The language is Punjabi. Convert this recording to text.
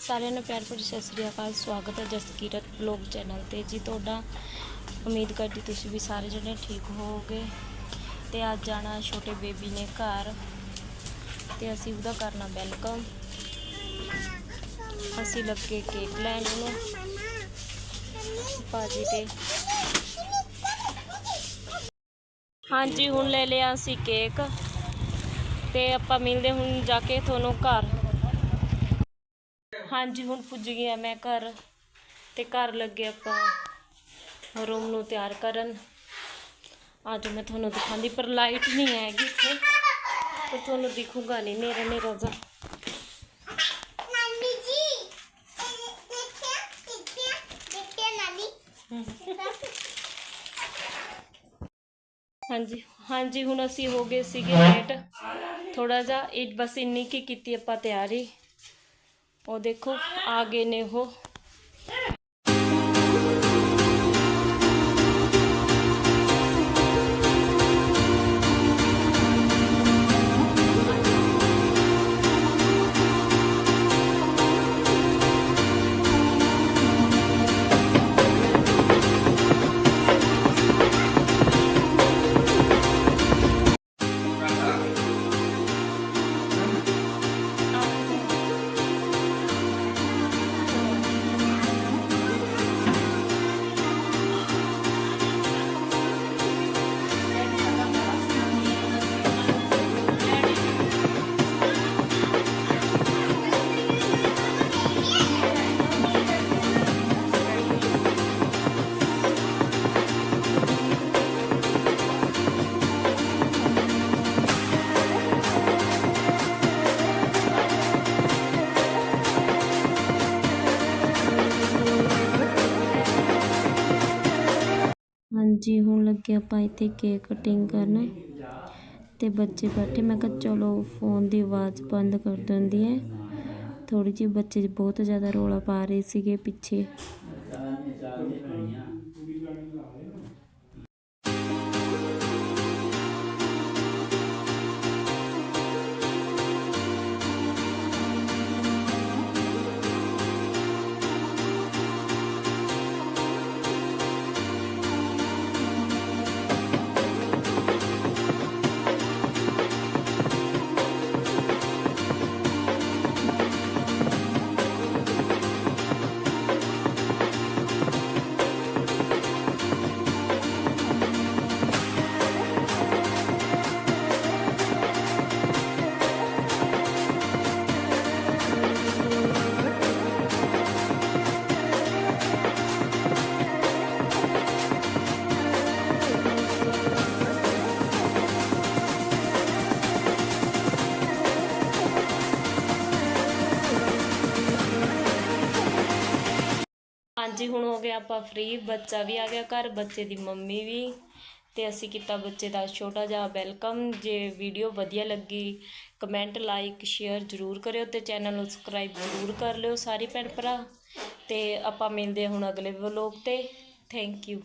ਸਾਰਿਆਂ ਨੂੰ ਪਿਆਰ ਭਰੀ ਸਤਿ ਸ੍ਰੀ ਅਕਾਲ, ਸਵਾਗਤ ਹੈ ਜਸਕੀਰਤ ਬਲੌਗ ਚੈਨਲ ਤੇ। ਜੀ, ਤੁਹਾਡਾ ਉਮੀਦ ਕਰਦੀ ਤੁਸੀਂ ਵੀ ਸਾਰੇ ਜਣੇ ਠੀਕ ਹੋਵੋਗੇ। ਤੇ ਅੱਜ ਜਾਣਾ ਛੋਟੇ ਬੇਬੀ ਨੇ ਘਰ। ਤੇ ਅਸੀਂ ਉਹਦਾ ਕਰਨਾ ਵੈਲਕਮ। ਅਸੀਂ ਲੱਗੇ ਕੇਕ ਲੈਣ ਨੂੰ ਭਾਜੀ ਤੇ ਹਾਂਜੀ, ਹੁਣ ਲੈ ਲਿਆ ਅਸੀਂ ਕੇਕ। ਤੇ ਆਪਾਂ ਮਿਲਦੇ ਹੁਣ ਜਾ ਕੇ ਤੁਹਾਨੂੰ ਘਰ। ਹਾਂਜੀ ਹੁਣ ਪੁੱਜ ਗਿਆ ਮੈਂ ਘਰ ਤੇ ਘਰ ਲੱਗੇ ਆਪਾਂ ਰੂਮ ਨੂੰ ਤਿਆਰ ਕਰਨ। ਅੱਜ ਮੈਂ ਤੁਹਾਨੂੰ ਦਿਖਾਉਂਦੀ ਪਰ ਲਾਈਟ ਨਹੀਂ ਹੈਗੀ ਇੱਥੇ ਤੇ ਤੁਹਾਨੂੰ ਦਿਖੂਗਾ ਨਹੀਂ ਨੇਰਾ ਨੇਰਾ ਜਾ ਨਾਨੀ ਜੀ ਇਹ ਦੇਖਿਆ ਦੇਖਿਆ ਦੇਖਿਆ ਨਾਨੀ। ਹਾਂਜੀ ਹਾਂਜੀ ਹੁਣ ਅਸੀਂ ਹੋ ਗਏ ਸੀਗੇ ਲੇਟ ਥੋੜਾ ਜਿਹਾ ਇਹ ਬਸ ਇੰਨੀ ਕੀ ਕੀਤੀ ਆਪਾਂ ਤਿਆਰੀ। ਉਹ ਦੇਖੋ ਆ ਗਏ ਨੇ ਉਹ। ਜੀ, ਹੁਣ ਲੱਗੇ ਆਪਾਂ ਇੱਥੇ ਕੇਕ ਕਟਿੰਗ ਕਰਨਾ। ਤੇ ਬੱਚੇ ਬੈਠੇ, ਮੈਂ ਕਿਹਾ ਚਲੋ ਫੋਨ ਦੀ ਆਵਾਜ਼ ਬੰਦ ਕਰ ਦਿੰਦੀ ਹੈ ਥੋੜੀ ਜਿਹੀ ਬੱਚੇ ਬਹੁਤ ਜ਼ਿਆਦਾ ਰੋਲਾ ਪਾ ਰਹੇ ਸੀਗੇ ਪਿੱਛੇ। ਹਾਂਜੀ, ਹੁਣ ਹੋ ਗਿਆ ਆਪਾਂ ਫ੍ਰੀ ਬੱਚਾ ਵੀ ਆ ਗਿਆ ਘਰ, ਬੱਚੇ ਦੀ ਮੰਮੀ ਵੀ। ਤੇ ਅਸੀਂ ਕੀਤਾ ਬੱਚੇ ਦਾ ਛੋਟਾ ਜਿਹਾ ਵੈਲਕਮ ਜੇ ਵੀਡੀਓ ਵਧੀਆ ਲੱਗੀ ਕਮੈਂਟ ਲਾਈਕ ਸ਼ੇਅਰ ਜ਼ਰੂਰ ਕਰਿਓ ਤੇ ਚੈਨਲ ਨੂੰ ਸਬਸਕ੍ਰਾਈਬ ਜ਼ਰੂਰ ਕਰ ਲਿਓ ਸਾਰੇ ਭੈਣ ਭਰਾ। ਤੇ ਆਪਾਂ ਮਿਲਦੇ ਹਾਂ ਹੁਣ ਅਗਲੇ ਵਲੋਗ ਤੇ। Thank you